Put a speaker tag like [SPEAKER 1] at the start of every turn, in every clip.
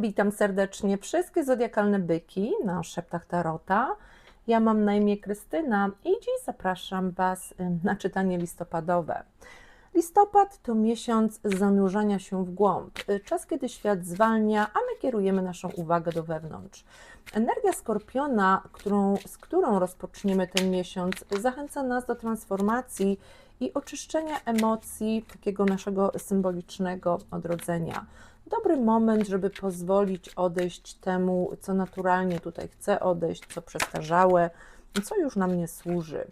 [SPEAKER 1] Witam serdecznie wszystkie zodiakalne byki na szeptach Tarota. Ja mam na imię Krystyna i dziś zapraszam Was y, na czytanie listopadowe. Listopad to miesiąc zanurzania się w głąb, y, czas kiedy świat zwalnia, a my kierujemy naszą uwagę do wewnątrz. Energia skorpiona, którą, z którą rozpoczniemy ten miesiąc, zachęca nas do transformacji i oczyszczenia emocji, takiego naszego symbolicznego odrodzenia dobry moment, żeby pozwolić odejść temu, co naturalnie tutaj chce odejść, co przestarzałe, co już nam nie służy.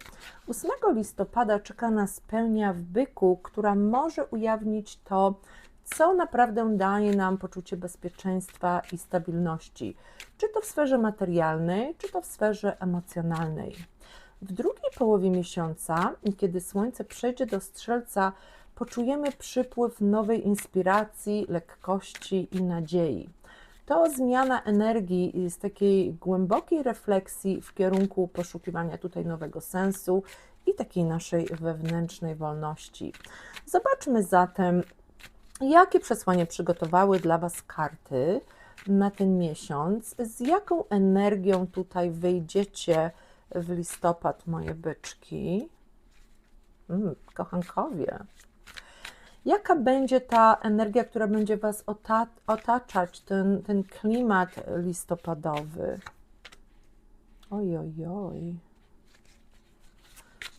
[SPEAKER 1] 8 listopada czeka nas pełnia w byku, która może ujawnić to, co naprawdę daje nam poczucie bezpieczeństwa i stabilności, czy to w sferze materialnej, czy to w sferze emocjonalnej. W drugiej połowie miesiąca, kiedy słońce przejdzie do strzelca, poczujemy przypływ nowej inspiracji, lekkości i nadziei. To zmiana energii z takiej głębokiej refleksji w kierunku poszukiwania tutaj nowego sensu i takiej naszej wewnętrznej wolności. Zobaczmy zatem, jakie przesłanie przygotowały dla Was karty na ten miesiąc, z jaką energią tutaj wyjdziecie w listopad, moje byczki. Mm, kochankowie. Jaka będzie ta energia, która będzie Was otaczać, ten, ten klimat listopadowy? Oj, oj, oj.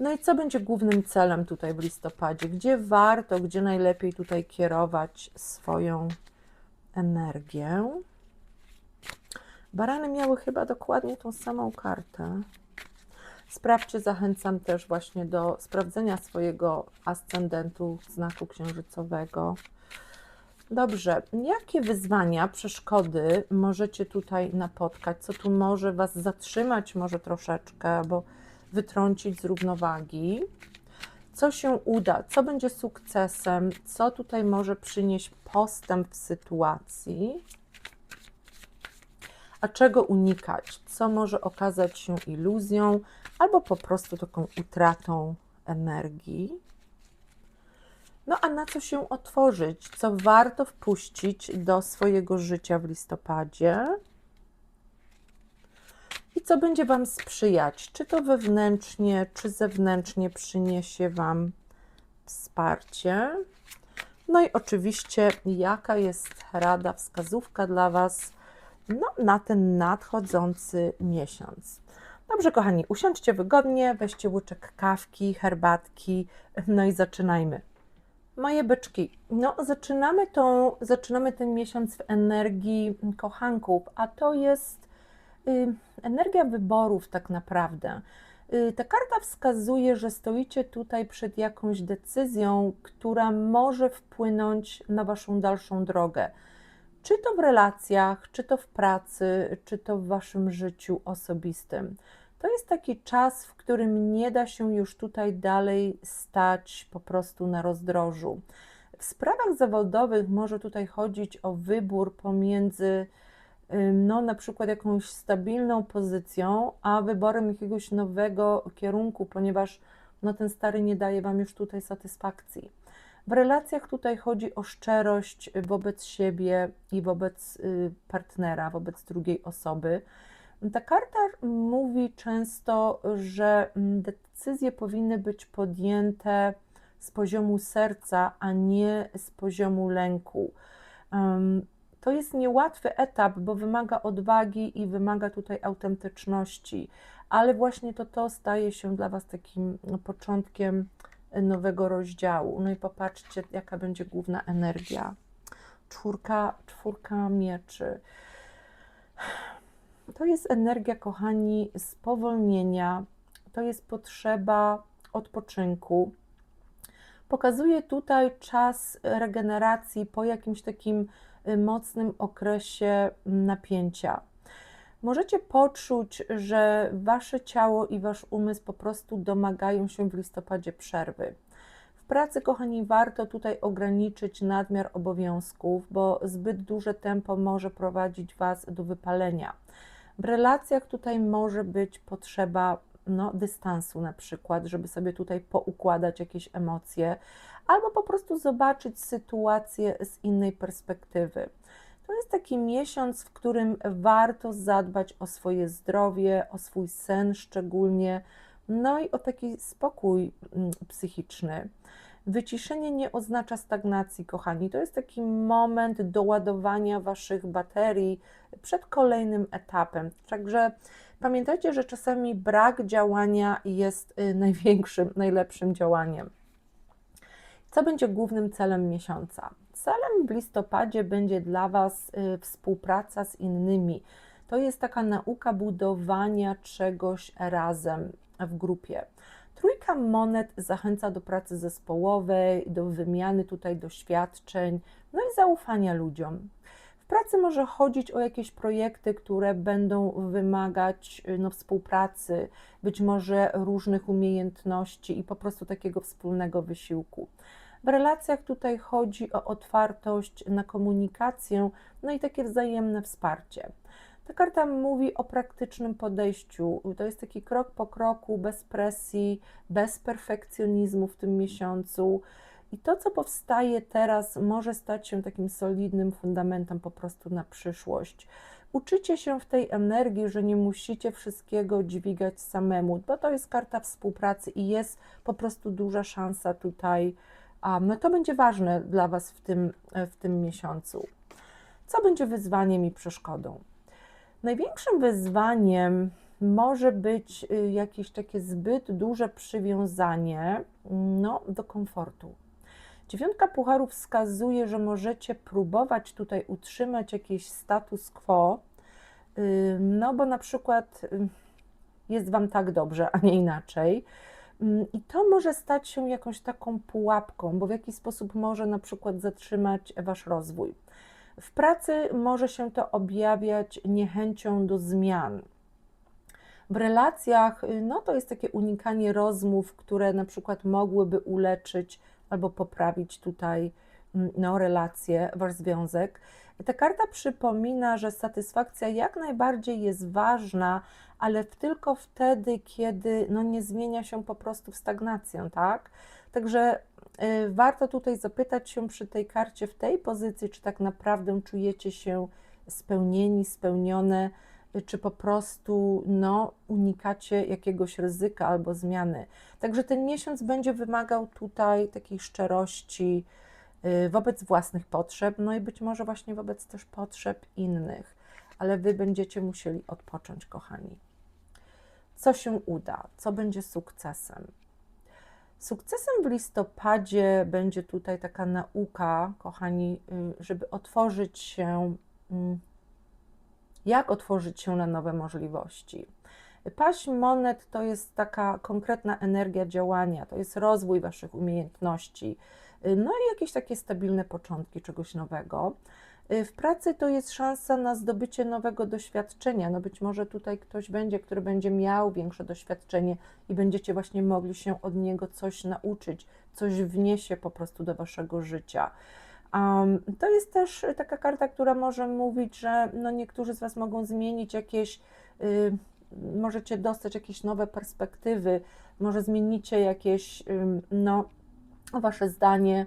[SPEAKER 1] No i co będzie głównym celem tutaj w listopadzie? Gdzie warto, gdzie najlepiej tutaj kierować swoją energię? Barany miały chyba dokładnie tą samą kartę. Sprawdźcie, zachęcam też właśnie do sprawdzenia swojego ascendentu znaku księżycowego. Dobrze, jakie wyzwania, przeszkody możecie tutaj napotkać? Co tu może Was zatrzymać, może troszeczkę, albo wytrącić z równowagi? Co się uda? Co będzie sukcesem? Co tutaj może przynieść postęp w sytuacji? A czego unikać? Co może okazać się iluzją, albo po prostu taką utratą energii. No a na co się otworzyć? Co warto wpuścić do swojego życia w listopadzie? I co będzie Wam sprzyjać? Czy to wewnętrznie, czy zewnętrznie przyniesie Wam wsparcie? No i oczywiście, jaka jest rada, wskazówka dla Was no, na ten nadchodzący miesiąc? Dobrze, kochani, usiądźcie wygodnie, weźcie łyczek kawki, herbatki, no i zaczynajmy. Moje byczki, no zaczynamy, tą, zaczynamy ten miesiąc w energii kochanków, a to jest y, energia wyborów tak naprawdę. Y, ta karta wskazuje, że stoicie tutaj przed jakąś decyzją, która może wpłynąć na Waszą dalszą drogę. Czy to w relacjach, czy to w pracy, czy to w Waszym życiu osobistym. To jest taki czas, w którym nie da się już tutaj dalej stać po prostu na rozdrożu. W sprawach zawodowych może tutaj chodzić o wybór pomiędzy no, na przykład jakąś stabilną pozycją, a wyborem jakiegoś nowego kierunku, ponieważ no, ten stary nie daje Wam już tutaj satysfakcji. W relacjach tutaj chodzi o szczerość wobec siebie i wobec y, partnera, wobec drugiej osoby. Ta karta mówi często, że mm, decyzje powinny być podjęte z poziomu serca, a nie z poziomu lęku. To jest niełatwy etap, bo wymaga odwagi i wymaga tutaj autentyczności, ale właśnie to to staje się dla Was takim początkiem nowego rozdziału. No i popatrzcie, jaka będzie główna energia. Czwórka, czwórka mieczy to jest energia, kochani, spowolnienia, to jest potrzeba odpoczynku. Pokazuje tutaj czas regeneracji po jakimś takim y, mocnym okresie napięcia. Możecie poczuć, że wasze ciało i wasz umysł po prostu domagają się w listopadzie przerwy. W pracy, kochani, warto tutaj ograniczyć nadmiar obowiązków, bo zbyt duże tempo może prowadzić was do wypalenia. W relacjach tutaj może być potrzeba no, dystansu na przykład, żeby sobie tutaj poukładać jakieś emocje, albo po prostu zobaczyć sytuację z innej perspektywy. To jest taki miesiąc, w którym warto zadbać o swoje zdrowie, o swój sen szczególnie, no i o taki spokój mm, psychiczny. Wyciszenie nie oznacza stagnacji, kochani. To jest taki moment doładowania waszych baterii przed kolejnym etapem. Także pamiętajcie, że czasami brak działania jest y, największym, najlepszym działaniem. Co będzie głównym celem miesiąca? Celem w listopadzie będzie dla Was y, współpraca z innymi. To jest taka nauka budowania czegoś razem w grupie. Trójka monet zachęca do pracy zespołowej, do wymiany tutaj doświadczeń, no i zaufania ludziom. W pracy może chodzić o jakieś projekty, które będą wymagać y, no, współpracy, być może różnych umiejętności i po prostu takiego wspólnego wysiłku. W relacjach tutaj chodzi o otwartość na komunikację, no i takie wzajemne wsparcie. Ta karta mówi o praktycznym podejściu. To jest taki krok po kroku, bez presji, bez perfekcjonizmu w tym miesiącu. I to, co powstaje teraz, może stać się takim solidnym fundamentem po prostu na przyszłość. Uczycie się w tej energii, że nie musicie wszystkiego dźwigać samemu, bo to jest karta współpracy i jest po prostu duża szansa tutaj. No to będzie ważne dla Was w tym, w tym miesiącu. Co będzie wyzwaniem i przeszkodą? Największym wyzwaniem może być y, jakieś takie zbyt duże przywiązanie no, do komfortu. Dziewiątka pucharów wskazuje, że możecie próbować tutaj utrzymać jakiś status quo, y, no bo na przykład y, jest Wam tak dobrze, a nie inaczej. I to może stać się jakąś taką pułapką, bo w jakiś sposób może na przykład zatrzymać Wasz rozwój. W pracy może się to objawiać niechęcią do zmian. W relacjach, y, no to jest takie unikanie rozmów, które na przykład mogłyby uleczyć albo poprawić tutaj mm, no, relacje, wasz związek. Ta karta przypomina, że satysfakcja jak najbardziej jest ważna, ale tylko wtedy, kiedy no, nie zmienia się po prostu w stagnację, tak? Także y, warto tutaj zapytać się przy tej karcie w tej pozycji, czy tak naprawdę czujecie się spełnieni, spełnione, y, czy po prostu no, unikacie jakiegoś ryzyka albo zmiany. Także ten miesiąc będzie wymagał tutaj takiej szczerości y, wobec własnych potrzeb, no i być może właśnie wobec też potrzeb innych, ale wy będziecie musieli odpocząć, kochani. Co się uda? Co będzie sukcesem? Sukcesem w listopadzie będzie tutaj taka nauka, kochani, y, żeby otworzyć się, mm, jak otworzyć się na nowe możliwości. Paść monet to jest taka konkretna energia działania, to jest rozwój Waszych umiejętności, y, no i jakieś takie stabilne początki czegoś nowego. Y, w pracy to jest szansa na zdobycie nowego doświadczenia. No być może tutaj ktoś będzie, który będzie miał większe doświadczenie i będziecie właśnie mogli się od niego coś nauczyć, coś wniesie po prostu do waszego życia. Um, to jest też taka karta, która może mówić, że no niektórzy z Was mogą zmienić jakieś, y, możecie dostać jakieś nowe perspektywy, może zmienicie jakieś, no, Wasze zdanie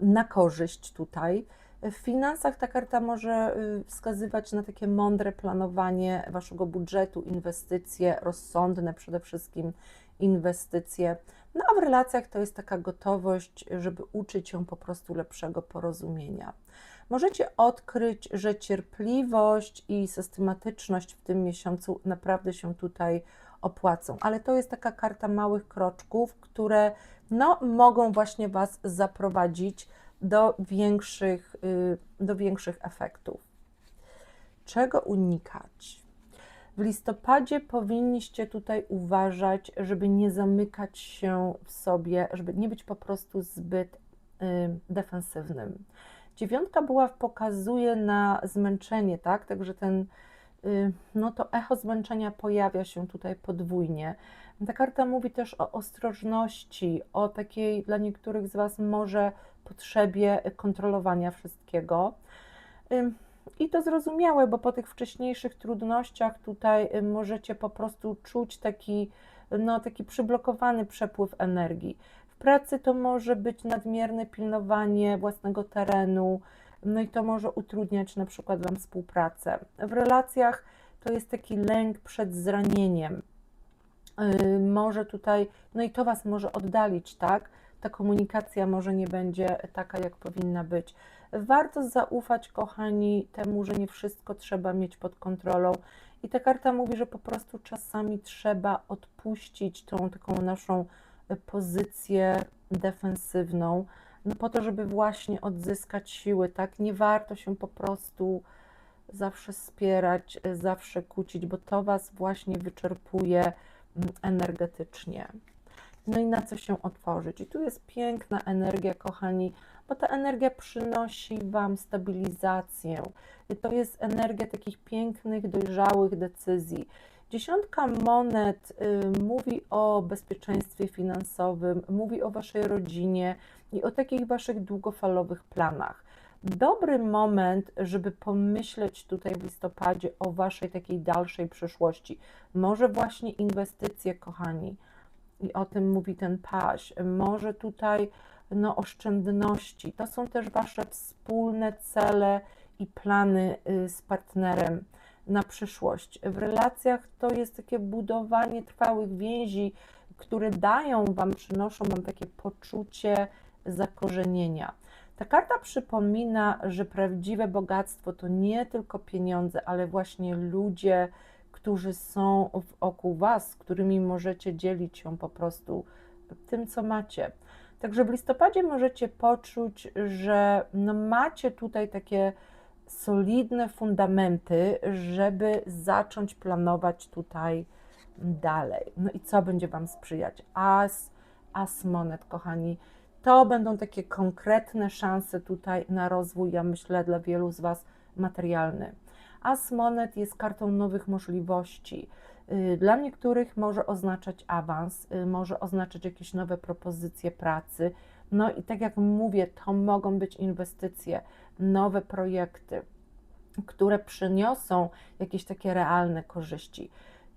[SPEAKER 1] na korzyść tutaj. W finansach ta karta może y, wskazywać na takie mądre planowanie waszego budżetu, inwestycje rozsądne, przede wszystkim inwestycje. No a w relacjach to jest taka gotowość, żeby uczyć się po prostu lepszego porozumienia. Możecie odkryć, że cierpliwość i systematyczność w tym miesiącu naprawdę się tutaj opłacą, ale to jest taka karta małych kroczków, które no, mogą właśnie Was zaprowadzić do większych, y, do większych efektów. Czego unikać? W listopadzie powinniście tutaj uważać, żeby nie zamykać się w sobie, żeby nie być po prostu zbyt y, defensywnym. Dziewiątka była pokazuje na zmęczenie, tak? Także ten, no to echo zmęczenia pojawia się tutaj podwójnie. Ta karta mówi też o ostrożności, o takiej dla niektórych z Was może potrzebie kontrolowania wszystkiego. I to zrozumiałe, bo po tych wcześniejszych trudnościach tutaj możecie po prostu czuć taki, no, taki przyblokowany przepływ energii. W pracy to może być nadmierne pilnowanie własnego terenu, no i to może utrudniać na przykład Wam współpracę. W relacjach to jest taki lęk przed zranieniem. Yy, może tutaj, no i to Was może oddalić, tak? Ta komunikacja może nie będzie taka, jak powinna być. Warto zaufać, kochani, temu, że nie wszystko trzeba mieć pod kontrolą. I ta karta mówi, że po prostu czasami trzeba odpuścić tą taką naszą e, pozycję defensywną, no po to, żeby właśnie odzyskać siły, tak? Nie warto się po prostu zawsze spierać, e, zawsze kłócić, bo to Was właśnie wyczerpuje mm, energetycznie. No i na co się otworzyć? I tu jest piękna energia, kochani, bo ta energia przynosi Wam stabilizację. I to jest energia takich pięknych, dojrzałych decyzji. Dziesiątka monet y, mówi o bezpieczeństwie finansowym, mówi o Waszej rodzinie i o takich Waszych długofalowych planach. Dobry moment, żeby pomyśleć tutaj w listopadzie o Waszej takiej dalszej przyszłości. Może właśnie inwestycje, kochani i o tym mówi ten paś. Może tutaj no, oszczędności. To są też Wasze wspólne cele i plany y, z partnerem na przyszłość. W relacjach to jest takie budowanie trwałych więzi, które dają Wam, przynoszą Wam takie poczucie zakorzenienia. Ta karta przypomina, że prawdziwe bogactwo to nie tylko pieniądze, ale właśnie ludzie, którzy są wokół Was, z którymi możecie dzielić się po prostu tym, co macie. Także w listopadzie możecie poczuć, że no macie tutaj takie solidne fundamenty, żeby zacząć planować tutaj dalej. No i co będzie Wam sprzyjać? As, as monet, kochani. To będą takie konkretne szanse tutaj na rozwój, ja myślę, dla wielu z Was materialny. As monet jest kartą nowych możliwości. Y, Dla niektórych może oznaczać awans, y, może oznaczać jakieś nowe propozycje pracy. No i tak jak mówię, to mogą być inwestycje, nowe projekty, które przyniosą jakieś takie realne korzyści.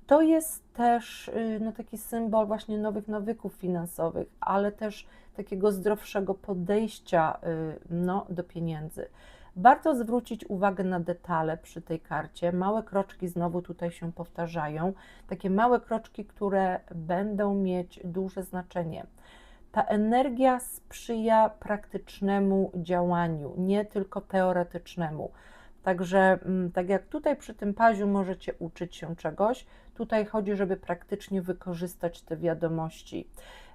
[SPEAKER 1] To jest też y, no, taki symbol właśnie nowych nawyków finansowych, ale też takiego zdrowszego podejścia y, no, do pieniędzy. Warto zwrócić uwagę na detale przy tej karcie. Małe kroczki znowu tutaj się powtarzają. Takie małe kroczki, które będą mieć duże znaczenie. Ta energia sprzyja praktycznemu działaniu, nie tylko teoretycznemu. Także, mm, tak jak tutaj przy tym paziu możecie uczyć się czegoś, tutaj chodzi, żeby praktycznie wykorzystać te wiadomości.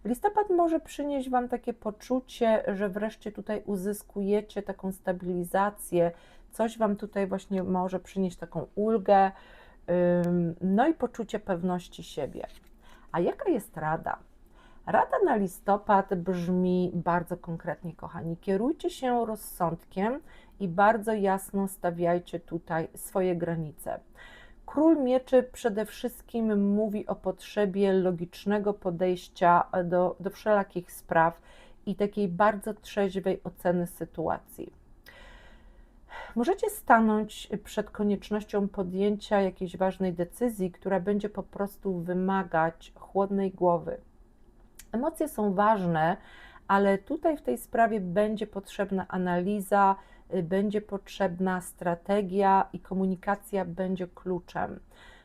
[SPEAKER 1] Listopad może przynieść Wam takie poczucie, że wreszcie tutaj uzyskujecie taką stabilizację, coś Wam tutaj właśnie może przynieść taką ulgę, no i poczucie pewności siebie. A jaka jest rada? Rada na listopad brzmi bardzo konkretnie, kochani. Kierujcie się rozsądkiem i bardzo jasno stawiajcie tutaj swoje granice. Król Mieczy przede wszystkim mówi o potrzebie logicznego podejścia do, do wszelakich spraw i takiej bardzo trzeźwej oceny sytuacji. Możecie stanąć przed koniecznością podjęcia jakiejś ważnej decyzji, która będzie po prostu wymagać chłodnej głowy. Emocje są ważne, ale tutaj w tej sprawie będzie potrzebna analiza, będzie potrzebna strategia i komunikacja będzie kluczem.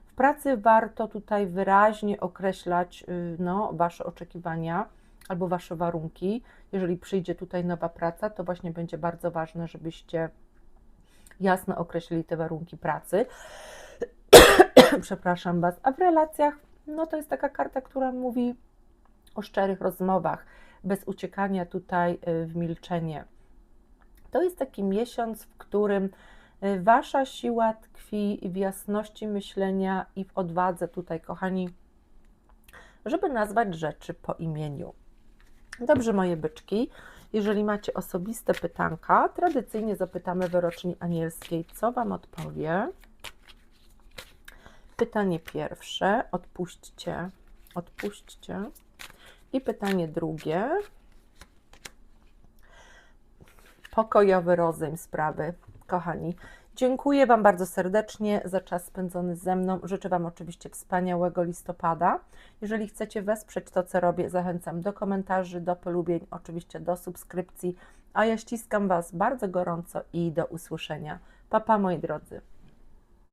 [SPEAKER 1] W pracy warto tutaj wyraźnie określać y, no, Wasze oczekiwania albo Wasze warunki. Jeżeli przyjdzie tutaj nowa praca, to właśnie będzie bardzo ważne, żebyście jasno określili te warunki pracy. Przepraszam Was. A w relacjach, no to jest taka karta, która mówi o szczerych rozmowach, bez uciekania tutaj y, w milczenie. To jest taki miesiąc, w którym y, Wasza siła tkwi w jasności myślenia i w odwadze tutaj, kochani, żeby nazwać rzeczy po imieniu. Dobrze, moje byczki. Jeżeli macie osobiste pytanka, tradycyjnie zapytamy wyroczni anielskiej, co Wam odpowie. Pytanie pierwsze, odpuśćcie, odpuśćcie. I pytanie drugie. Pokojowy rozejm sprawy, kochani. Dziękuję Wam bardzo serdecznie za czas spędzony ze mną. Życzę Wam oczywiście wspaniałego listopada. Jeżeli chcecie wesprzeć to, co robię, zachęcam do komentarzy, do polubień, oczywiście do subskrypcji. A ja ściskam Was bardzo gorąco i do usłyszenia. Pa, pa moi drodzy.